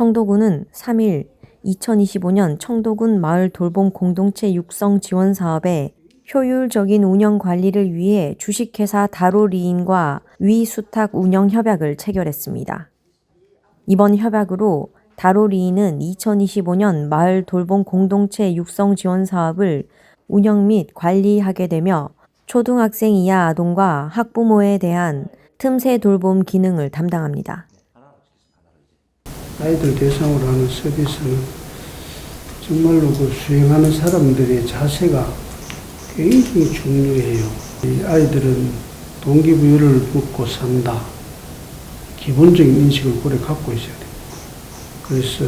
청도군은 3일 2025년 청도군 마을 돌봄 공동체 육성 지원 사업의 효율적인 운영 관리를 위해 주식회사 다로리인과 위수탁 운영 협약을 체결했습니다. 이번 협약으로 다로리인은 2025년 마을 돌봄 공동체 육성 지원 사업을 운영 및 관리하게 되며 초등학생 이하 아동과 학부모에 대한 틈새 돌봄 기능을 담당합니다. 아이들 대상으로 하는 서비스는 정말로 그 수행하는 사람들의 자세가 굉장히 중요해요. 이 아이들은 동기부여를 먹고 산다. 기본적인 인식을 고래 갖고 있어야 돼요. 그래서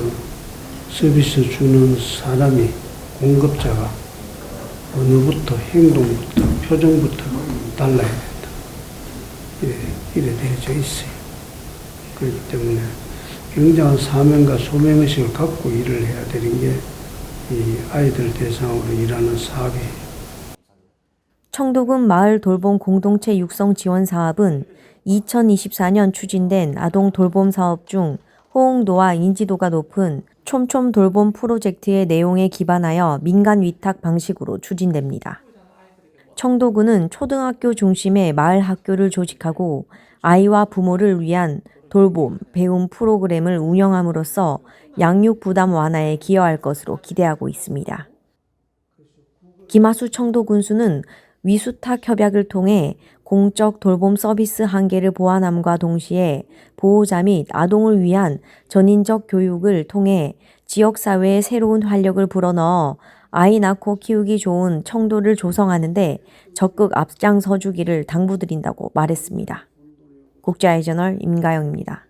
서비스 주는 사람이 공급자가 언어부터 행동부터 표정부터 달라야 된다. 이래, 이래 되어져 있어요. 그렇기 때문에 굉장한 사명과 소명의식을 갖고 일을 해야 되는 게 이 아이들 대상으로 일하는 사업이에요. 청도군 마을 돌봄 공동체 육성 지원 사업은 2024년 추진된 아동 돌봄 사업 중 호응도와 인지도가 높은 촘촘 돌봄 프로젝트의 내용에 기반하여 민간 위탁 방식으로 추진됩니다. 청도군은 초등학교 중심의 마을 학교를 조직하고 아이와 부모를 위한 돌봄, 배움 프로그램을 운영함으로써 양육 부담 완화에 기여할 것으로 기대하고 있습니다. 김하수 청도 군수는 위수탁 협약을 통해 공적 돌봄 서비스 한계를 보완함과 동시에 보호자 및 아동을 위한 전인적 교육을 통해 지역사회에 새로운 활력을 불어넣어 아이 낳고 키우기 좋은 청도를 조성하는데 적극 앞장서 주기를 당부드린다고 말했습니다. 국제아이 저널 임가영입니다.